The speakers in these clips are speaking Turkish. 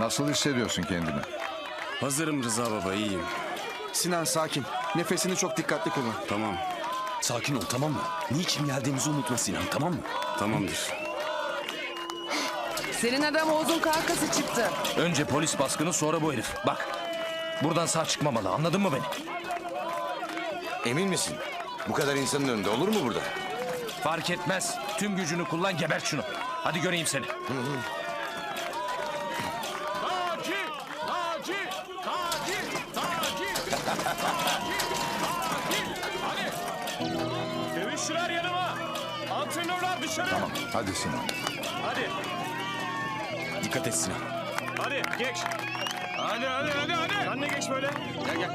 Nasıl hissediyorsun kendini? Hazırım Rıza baba iyiyim. Sinan sakin. Nefesini çok dikkatli kullan. Tamam Sakin ol tamam mı? Niçin geldiğimizi unutma Sinan tamam mı? tamamdır. Senin adam Oğuz'un kankası çıktı. Önce polis baskını sonra bu herif. Bak. Buradan sağ çıkmamalı anladın mı beni? Emin misin? Bu kadar insanın önünde olur mu burada? Fark etmez. Tüm gücünü kullan gebert şunu. Hadi göreyim seni. Naci! Naci! Dövüşçüler yanıma! Antrenörler dışarı! Tamam. Hadi Sinan. Hadi! Dikkat et Sinan. Hadi geç! Hadi hadi hadi hadi! Sen de geç böyle. Gel gel.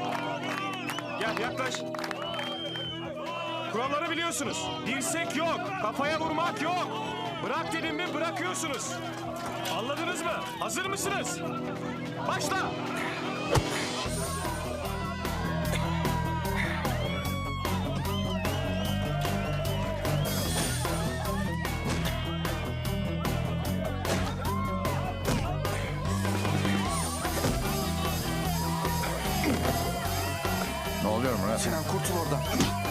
Gel yaklaş. Kuralları biliyorsunuz. Dirsek yok. Kafaya vurmak yok. Bırak dedim mi bırakıyorsunuz. Anladınız mı? Hazır mısınız? Başla! Sinan kurtul oradan.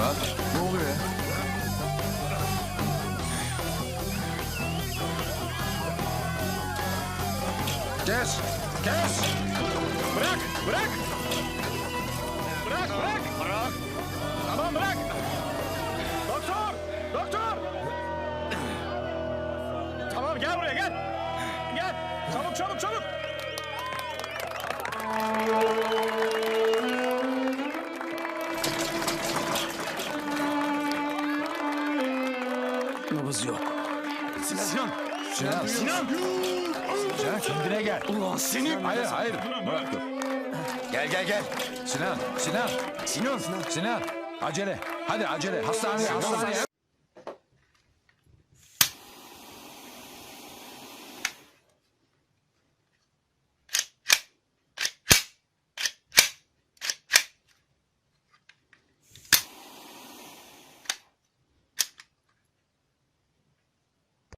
Murat ne oluyor ya? Kes! Kes! Bırak! Bırak! Bırak! Bırak! Bırak! Tamam bırak! Doktor! Doktor! Tamam gel buraya gel! Gel! Çabuk çabuk çabuk! Nabız yok. Sinan! Sinan! Sinan kendine gel. Ulan seni... Hayır hayır. Murat dur. Gel gel gel. Sinan! Sinan! Sinan! Sinan! Acele. Hadi acele. Hastaneye hastaneye.